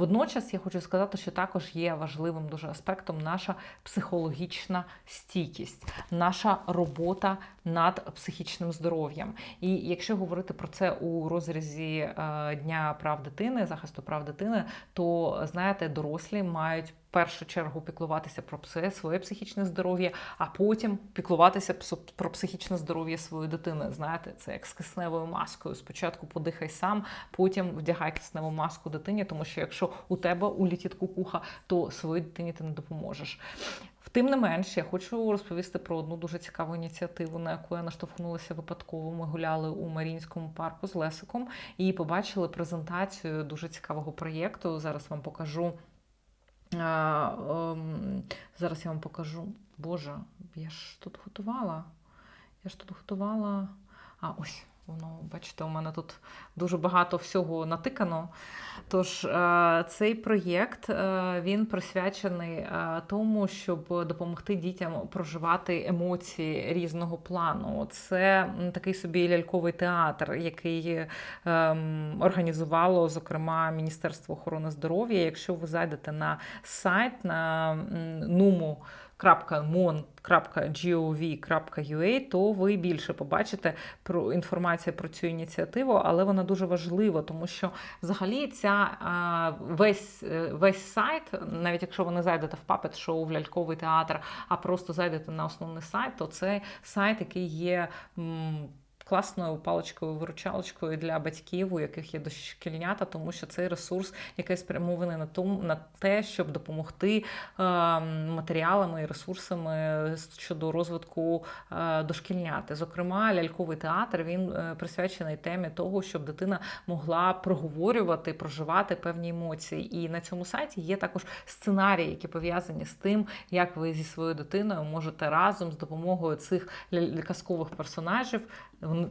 Водночас я хочу сказати, що також є важливим дуже аспектом наша психологічна стійкість, наша робота над психічним здоров'ям. І якщо говорити про це у розрізі е, Дня прав дитини, захисту прав дитини, то знаєте, дорослі мають першу чергу піклуватися про своє психічне здоров'я, а потім піклуватися про психічне здоров'я своєї дитини. Знаєте, це як з кисневою маскою. Спочатку подихай сам, потім вдягай кисневу маску дитині, тому що якщо у тебе улетить кукуха, то своїй дитині ти не допоможеш. Тим не менш, я хочу розповісти про одну дуже цікаву ініціативу, на яку я наштовхнулася випадково. Ми гуляли у Марінському парку з Лесиком і побачили презентацію дуже цікавого проєкту. Зараз вам покажу. Ем, зараз я вам покажу. Боже, я ж тут готувала. Я ж тут готувала. А, ось воно, бачите, у мене тут дуже багато всього натикано. Тож е, цей проєкт е, він присвячений е, тому, щоб допомогти дітям проживати емоції різного плану. Це такий собі ляльковий театр, який організувало, зокрема, Міністерство охорони здоров'я. Якщо ви зайдете на сайт на нуму mon.gov.ua, то ви більше побачите про інформацію про цю ініціативу, але вона дуже важлива, тому що взагалі ця весь, е, весь сайт, навіть якщо ви не зайдете в Puppet Show, в ляльковий театр, а просто зайдете на основний сайт, то це сайт, який є. Класною паличкою виручалочкою для батьків, у яких є дошкільнята, тому що цей ресурс, який спрямований на тому на те, щоб допомогти е, матеріалами і ресурсами щодо розвитку е, дошкільняти. Зокрема, ляльковий театр він е, присвячений темі того, щоб дитина могла проговорювати, проживати певні емоції. І на цьому сайті є також сценарії, які пов'язані з тим, як ви зі своєю дитиною можете разом з допомогою цих казкових персонажів.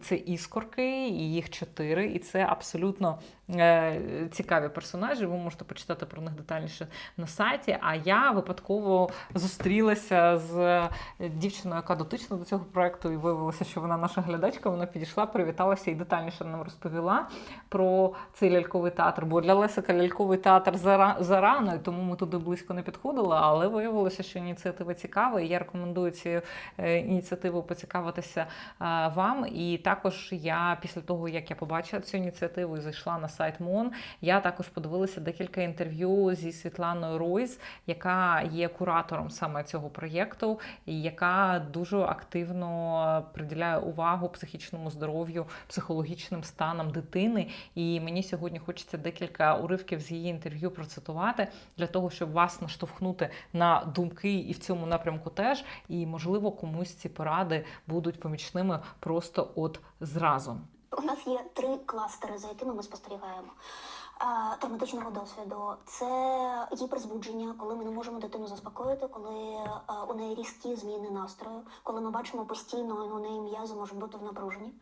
Це іскорки, і їх чотири, і це абсолютно цікаві персонажі. Ви можете почитати про них детальніше на сайті. А я випадково зустрілася з дівчиною, яка дотична до цього проекту, і виявилося, що вона наша глядачка. Вона підійшла, привіталася і детальніше нам розповіла про цей ляльковий театр. Бо для Лесика ляльковий театр зара- зарано, і тому ми туди близько не підходили. Але виявилося, що ініціатива цікава, і я рекомендую цією е, ініціативою поцікавитися е, вам. І також я після того, як я побачила цю ініціативу і зайшла на сайт МОН, я також подивилася декілька інтерв'ю зі Світланою Ройс, яка є куратором саме цього проєкту, і яка дуже активно приділяє увагу психічному здоров'ю, психологічним станам дитини. І мені сьогодні хочеться декілька уривків з її інтерв'ю процитувати для того, щоб вас наштовхнути на думки і в цьому напрямку теж. І можливо комусь ці поради будуть помічними просто от зразу. У нас є три кластери, за якими ми спостерігаємо. Травматичного досвіду це гіперзбудження, коли ми не можемо дитину заспокоїти, коли у неї різкі зміни настрою, коли ми бачимо постійно у неї м'язи можуть бути в напруженні.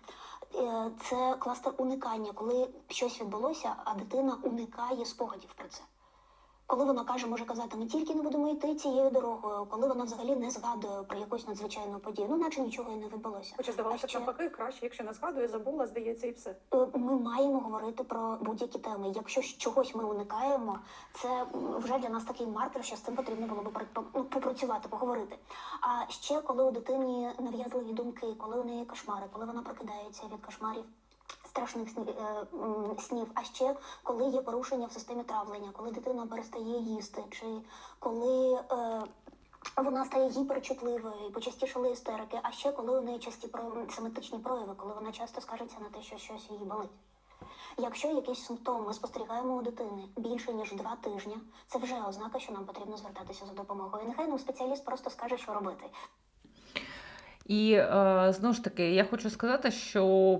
Е, Це кластер уникання, коли щось відбулося, а дитина уникає спогадів про це. Коли вона каже, може казати, ми тільки не будемо йти цією дорогою, коли вона взагалі не згадує про якусь надзвичайну подію, ну наче нічого і не відбулося. Хоча здавалося, ще- навпаки, краще, якщо не згадує, забула, здається, і все. Е, Ми маємо говорити про будь-які теми. Якщо чогось ми уникаємо, це вже для нас такий маркер, що з цим потрібно було б ну, попрацювати, поговорити. А ще коли у дитині нав'язливі думки, коли у неї кошмари, коли вона прокидається від кошмарів. Страшних е, снів, а ще коли є порушення в системі травлення, коли дитина перестає їсти, чи коли е, вона стає гіперчутливою почастішали істерики, а ще коли у неї часті соматичні прояви, коли вона часто скажеться на те, що щось її болить. Якщо якісь симптоми спостерігаємо у дитини більше ніж два тижні, це вже ознака, що нам потрібно звертатися за допомогою. І нехай нам спеціаліст просто скаже, що робити. І е, знову ж таки, я хочу сказати, що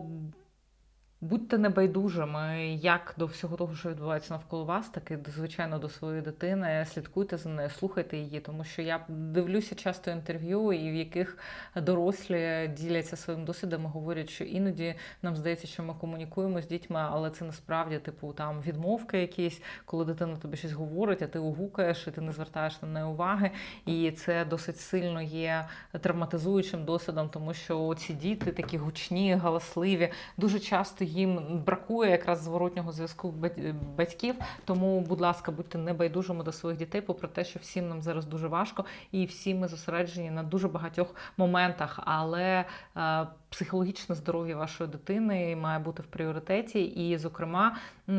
будьте небайдужими як до всього того, що відбувається навколо вас, так і звичайно до своєї дитини. Слідкуйте за нею, слухайте її, тому що я дивлюся часто інтерв'ю, і в яких дорослі діляться своїм досвідом і говорять, що іноді нам здається, що ми комунікуємо з дітьми, але це насправді типу там відмовки якісь, коли дитина тобі щось говорить, а ти угукаєш, і ти не звертаєш на неї уваги. І це досить сильно є травматизуючим досвідом, тому що ці діти такі гучні, галасливі, дуже часто їм бракує якраз зворотнього зв'язку батьків. Тому, будь ласка, будьте небайдужими до своїх дітей, попри те, що всім нам зараз дуже важко, і всі ми зосереджені на дуже багатьох моментах. Але е, психологічне здоров'я вашої дитини має бути в пріоритеті. І, зокрема, е,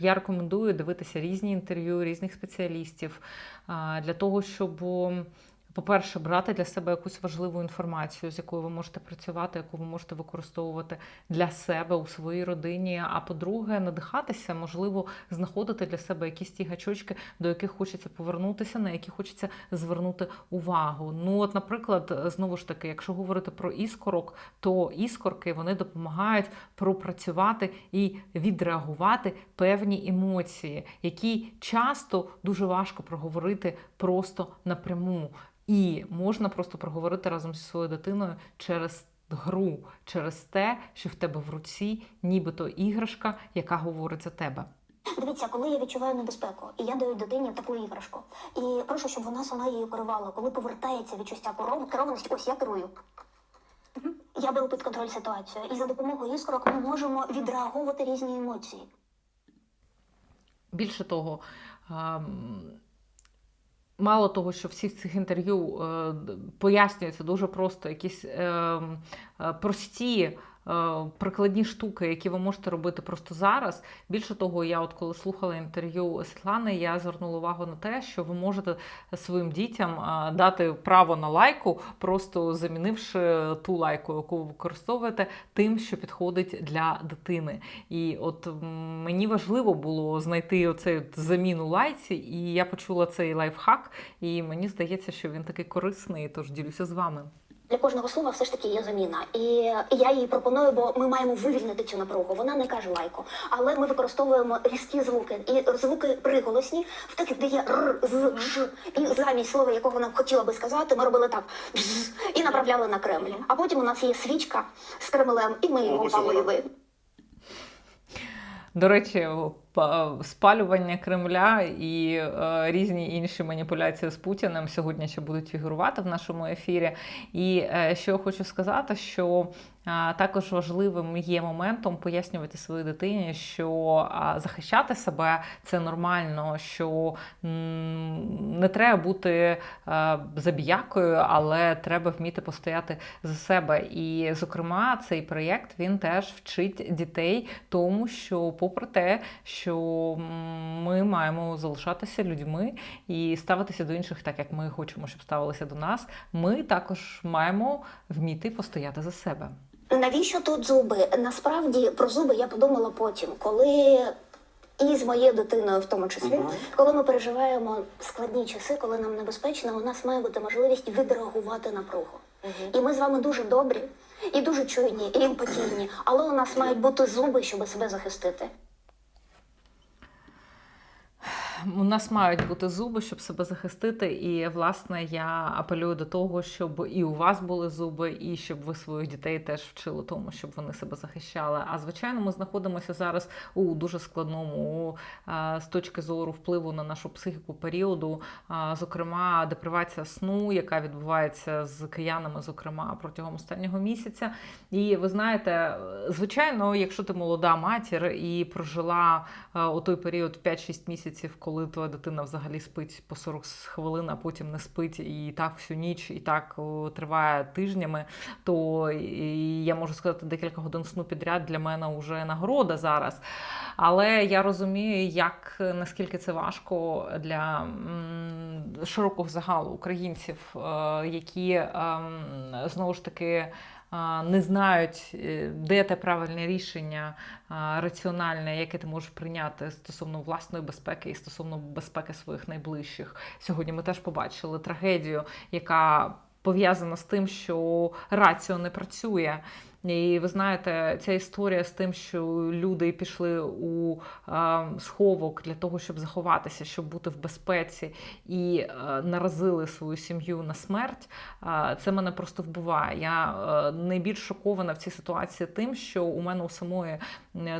я рекомендую дивитися різні інтерв'ю різних спеціалістів е, для того, щоб. По-перше, брати для себе якусь важливу інформацію, з якою ви можете працювати, яку ви можете використовувати для себе у своїй родині. А по-друге, надихатися, можливо, знаходити для себе якісь ті гачочки, до яких хочеться повернутися, на які хочеться звернути увагу. Ну, от, наприклад, знову ж таки, якщо говорити про іскорок, то іскорки вони допомагають пропрацювати і відреагувати певні емоції, які часто дуже важко проговорити просто напряму. І можна просто проговорити разом зі своєю дитиною через гру, через те, що в тебе в руці нібито іграшка, яка говорить за тебе. Дивіться, коли я відчуваю небезпеку, і я даю дитині таку іграшку, і прошу, щоб вона сама її керувала. Коли повертається відчуття керованості, ось я керую. Я беру під контроль ситуацію, і за допомогою іскорок ми можемо відреаговувати різні емоції. Більше того, мало того, що всі в цих інтерв'ю е, пояснюються дуже просто якісь ем, е, прості. Е, Прикладні штуки, які ви можете робити просто зараз. Більше того, я от коли слухала інтерв'ю Світлани, я звернула увагу на те, що ви можете своїм дітям дати право на лайку, просто замінивши ту лайку, яку ви використовуєте, тим, що підходить для дитини. І от мені важливо було знайти оцей заміну лайці, і я почула цей лайфхак, і мені здається, що він такий корисний, тож ділюся з вами. Для кожного слова все ж таки є заміна. І я її пропоную, бо ми маємо вивільнити цю напругу. Вона не каже лайку, але ми використовуємо різкі звуки і звуки приголосні в таких, де є р, з, ж. І замість слова, якого вона хотіла би сказати, ми робили так «бзз» і направляли на Кремль. А потім у нас є свічка з Кремлем, і ми його палили. До речі, спалювання Кремля і е, різні інші маніпуляції з Путіним сьогодні ще будуть фігурувати в нашому ефірі. І е, що я хочу сказати, що е, також важливим є моментом пояснювати своїй дитині, що захищати себе це нормально, що не треба бути забіякою, але треба вміти постояти за себе. І, зокрема, цей проєкт він теж вчить дітей тому, що, попри те, що м, ми маємо залишатися людьми і ставитися до інших так, як ми хочемо, щоб ставилися до нас, ми також маємо вміти постояти за себе. Навіщо тут зуби? Насправді про зуби я подумала потім, коли. І з моєю дитиною, в тому числі, коли ми переживаємо складні часи, коли нам небезпечно, у нас має бути можливість відреагувати напругу. І ми з вами дуже добрі, і дуже чуйні, і емпатійні, але у нас мають бути зуби, щоб себе захистити. У нас мають бути зуби, щоб себе захистити. І власне я апелюю до того, щоб і у вас були зуби, і щоб ви своїх дітей теж вчили тому, щоб вони себе захищали. А звичайно, ми знаходимося зараз у дуже складному з точки зору впливу на нашу психіку періоду, зокрема, депривація сну, яка відбувається з киянами, зокрема протягом останнього місяця. І ви знаєте, звичайно, якщо ти молода матір і прожила е, у той період 5-6 місяців, коли твоя дитина взагалі спить по 40 хвилин, а потім не спить і так всю ніч, і так триває тижнями, то я можу сказати, декілька годин сну підряд для мене вже нагорода зараз. Але я розумію, як наскільки це важко для широкого загалу українців, е, які ем, знову ж таки. Не знають, е, де те правильне рішення раціональне, яке ти можеш прийняти стосовно власної безпеки і стосовно безпеки своїх найближчих. Сьогодні ми теж побачили трагедію, яка пов'язана з тим, що раціо не працює. І ви знаєте, ця історія з тим, що люди пішли у сховок для того, щоб заховатися, щоб бути в безпеці, і наразили свою сім'ю на смерть. це мене просто вбиває. Я найбільш шокована в цій ситуації тим, що у мене у самої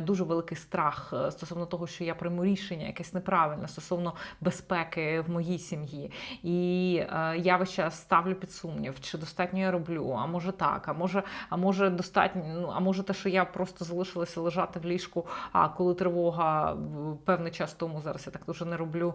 дуже великий страх е, стосовно того, що я прийму рішення якесь неправильне стосовно безпеки в моїй сім'ї. І е, я весь час ставлю під сумнів, чи достатньо я роблю, а може так, а може, а може достатньо недостатньо. Ну а може, те, що я просто залишилася лежати в ліжку. А коли тривога певний час тому зараз я так дуже не роблю.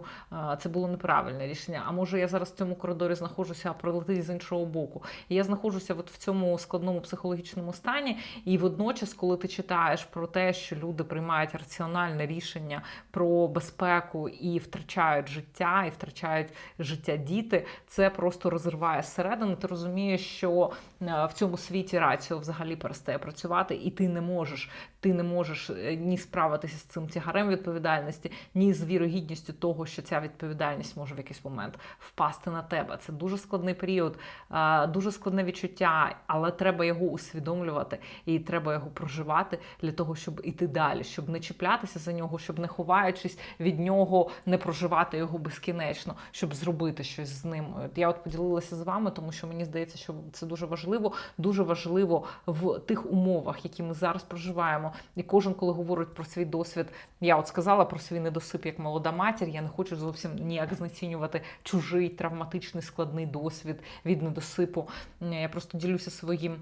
Це було неправильне рішення. А може, я зараз в цьому коридорі знаходжуся, а прилетить з іншого боку. І я знаходжуся от в цьому складному психологічному стані. І водночас, коли ти читаєш про те, що люди приймають раціональне рішення про безпеку і втрачають життя, і втрачають життя діти, це просто розриває зсередини. Ти розумієш, що е, в цьому світі раціо взагалі перестає працювати, і ти не можеш. Ти не можеш е, ні справитися з цим тягарем відповідальності, ні з вірогідністю того, що ця відповідальність може в якийсь момент впасти на тебе. Це дуже складний період, е, дуже складне відчуття, але треба його усвідомлювати і треба його проживати для того, щоб іти далі, щоб не чіплятися за нього, щоб не ховаючись від нього, не проживати його безкінечно, щоб зробити щось з ним. Я от поділилася з вами, тому що мені здається, що це дуже важливо. Дуже важливо в тих умовах, які ми зараз проживаємо. І кожен, коли говорить про свій досвід, я от сказала про свій недосип як молода матір. Я не хочу зовсім ніяк знецінювати чужий травматичний складний досвід від недосипу. Я просто ділюся своїм.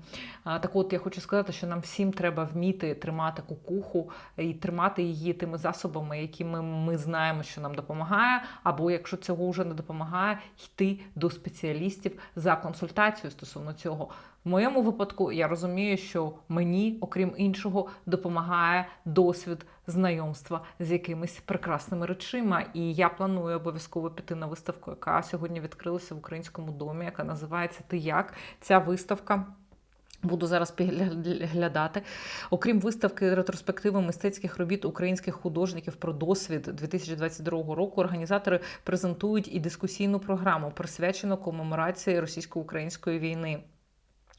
Так от я хочу сказати, що нам всім треба вміти тримати кукуху і тримати її тими засобами, якими ми знаємо, що нам допомагає, або якщо цього вже не допомагає, йти до спеціалістів за консультацією стосовно цього. В моєму випадку я розумію, що мені, окрім іншого, допомагає досвід знайомства з якимись прекрасними речима. І я планую обов'язково піти на виставку, яка сьогодні відкрилася в українському домі, яка називається Ти як ця виставка. Буду зараз підглядати. Окрім виставки ретроспективи мистецьких робіт українських художників про досвід 2022 року, організатори презентують і дискусійну програму, присвячену комеморації російсько-української війни.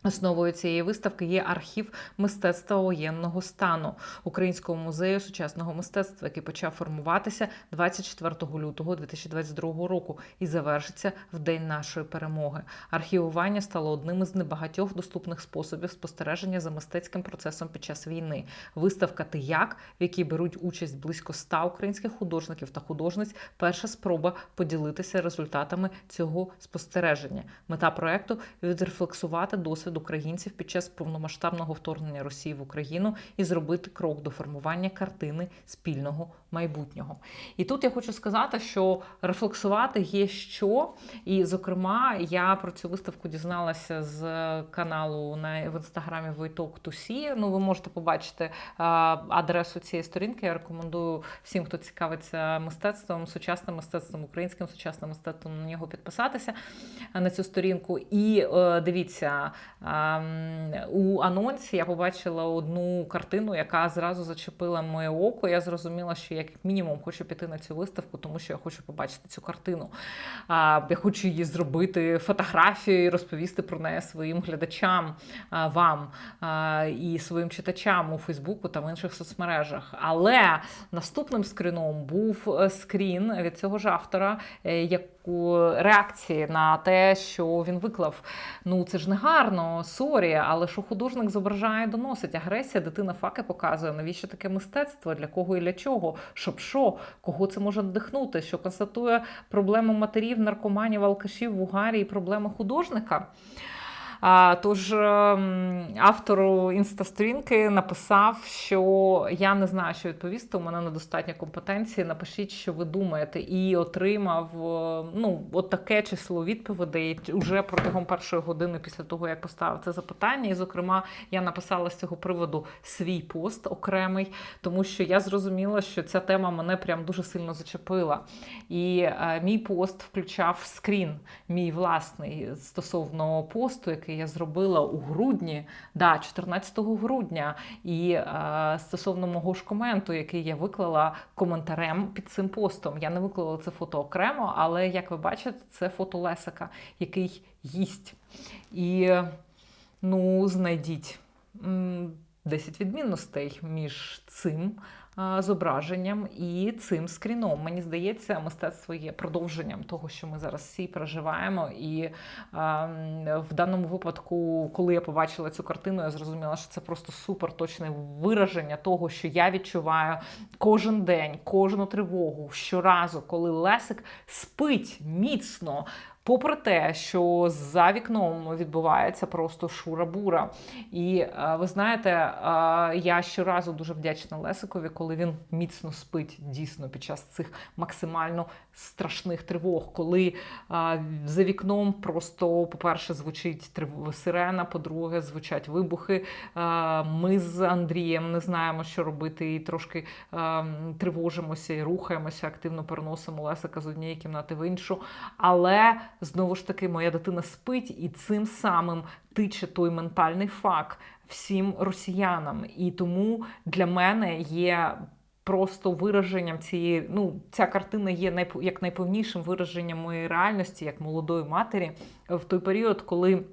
Основою цієї виставки є архів мистецтва воєнного стану Українського музею сучасного мистецтва, який почав формуватися 24 лютого 2022 року і завершиться в день нашої перемоги. Архівування стало одним із небагатьох доступних способів спостереження за мистецьким процесом під час війни. Виставка «Ти як», в якій беруть участь близько 100 українських художників та художниць, перша спроба поділитися результатами цього спостереження. Мета проекту відрефлексувати досвід українців під час повномасштабного вторгнення Росії в Україну і зробити крок до формування картини спільного майбутнього. І тут я хочу сказати, що рефлексувати є що. І, зокрема, я про цю виставку дізналася з каналу на в інстаграмі Войток Тусі. Ну, ви можете побачити адресу цієї сторінки. Я рекомендую всім, хто цікавиться мистецтвом, сучасним мистецтвом, українським сучасним мистецтвом на нього підписатися на цю сторінку. І е, дивіться. У анонсі я побачила одну картину, яка зразу зачепила моє око. Я зрозуміла, що як мінімум хочу піти на цю виставку, тому що я хочу побачити цю картину. Я хочу її зробити фотографію і розповісти про неї своїм глядачам, вам і своїм читачам у Фейсбуку та в інших соцмережах. Але наступним скріном був е, скрін від цього ж автора, е, як у реакції на те, що він виклав. Ну це ж не гарно, сорі, але що художник зображає, доносить агресія, дитина факи показує, навіщо таке мистецтво, для кого і для чого, щоб що, кого це може надихнути, що констатує проблему матерів, наркоманів, алкашів в угарі і проблеми художника. Тож ем, автору інстасторінки написав, що я не знаю, що відповісти. У мене недостатньо компетенції. Напишіть, що ви думаєте, і отримав е, ну, от таке число відповідей вже протягом першої години після того, як поставив це запитання. І, зокрема, я написала з цього приводу свій пост окремий, тому що я зрозуміла, що ця тема мене прям дуже сильно зачепила. І е, мій пост включав скрін, мій власний стосовно посту, який я зробила у грудні, да, 14 грудня, і е, стосовно мого ж коменту, який я виклала коментарем під цим постом. Я не виклала це фото окремо, але як ви бачите, це фото Лесика, який їсть. І ну, знайдіть 10 відмінностей між цим зображенням і цим скріном. Мені здається, мистецтво є продовженням того, що ми зараз всі проживаємо. І в даному випадку, коли я побачила цю картину, я зрозуміла, що це просто супер точне вираження того, що я відчуваю кожен день, кожну тривогу, щоразу, коли Лесик спить міцно. Попри те, що за вікном відбувається просто шура-бура. І е, ви знаєте, е, я щоразу дуже вдячна Лесикові, коли він міцно спить дійсно під час цих максимально страшних тривог, коли е, за вікном просто, по-перше, звучить сирена, по-друге, звучать вибухи. Ми з Андрієм не знаємо, що робити, і трошки тривожимося і рухаємося, активно переносимо Лесика з однієї кімнати в іншу. Але знову ж таки, моя дитина спить, і цим самим тиче той ментальний факт всім росіянам. І тому для мене є. Просто вираженням цієї, ну ця картина є найп- як найповнішим вираженням моєї реальності, як молодої матері, в той період, коли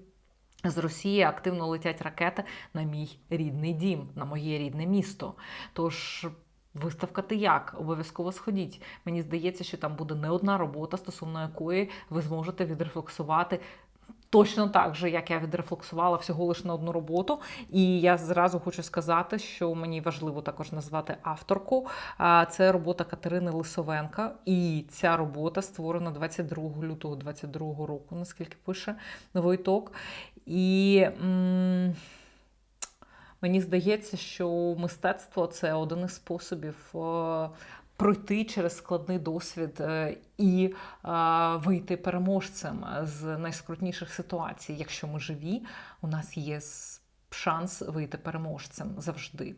з Росії активно летять ракети на мій рідний дім, на моє рідне місто. Тож виставка ти як? Обов'язково сходіть. Мені здається, що там буде не одна робота, стосовно якої ви зможете відрефлексувати. Точно так же, як я відрефлексувала всього лише на одну роботу. І я зразу хочу сказати, що мені важливо також назвати авторку. Це робота Катерини Лисовенка. І ця робота створена 22 лютого 22 року, наскільки пише Войток. І м, мені здається, що мистецтво це один із способів. е, Пройти через складний досвід е, і е, вийти переможцем з найскрутніших ситуацій. Якщо ми живі, у нас є шанс вийти переможцем завжди.